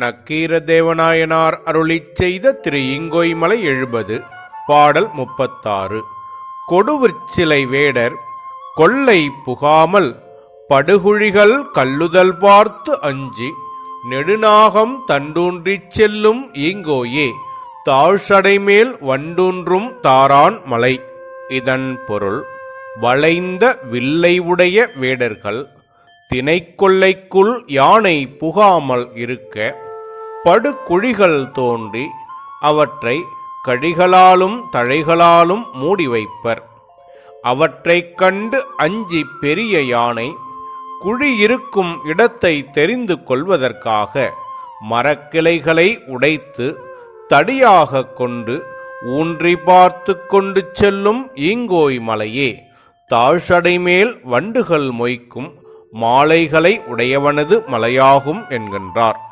நக்கீரதேவநாயனார் அருளிச் செய்த திரு இங்கோய்மலை எழுபது பாடல் முப்பத்தாறு. கொடுவிற்சிலை வேடர் கொள்ளை புகாமல் படுகுழிகள் கல்லுதல் பார்த்து அஞ்சி நெடுநாகம் தண்டூன்றிச் செல்லும் ஈங்கோயே தாழ்சடைமேல் வண்டூன்றும் தாரான் மலை. இதன் பொருள் வளைந்த வில்லை உடைய வேடர்கள் திணைக்கொல்லைக்குள் யானை புகாமல் இருக்க படுகுழிகள் தோன்றி அவற்றை கழிகளாலும் தழைகளாலும் மூடி வைப்பர். அவற்றைக் கண்டு அஞ்சி பெரிய யானை குழியிருக்கும் இடத்தை தெரிந்து கொள்வதற்காக மரக்கிளைகளை உடைத்து தடியாக கொண்டு ஊன்றி பார்த்து கொண்டு செல்லும் ஈங்கோய் மலையே தாழ்சடை மேல் வண்டுகள் மொய்க்கும் மாலைகளை உடையவனது மலையாகும் என்கின்றார்.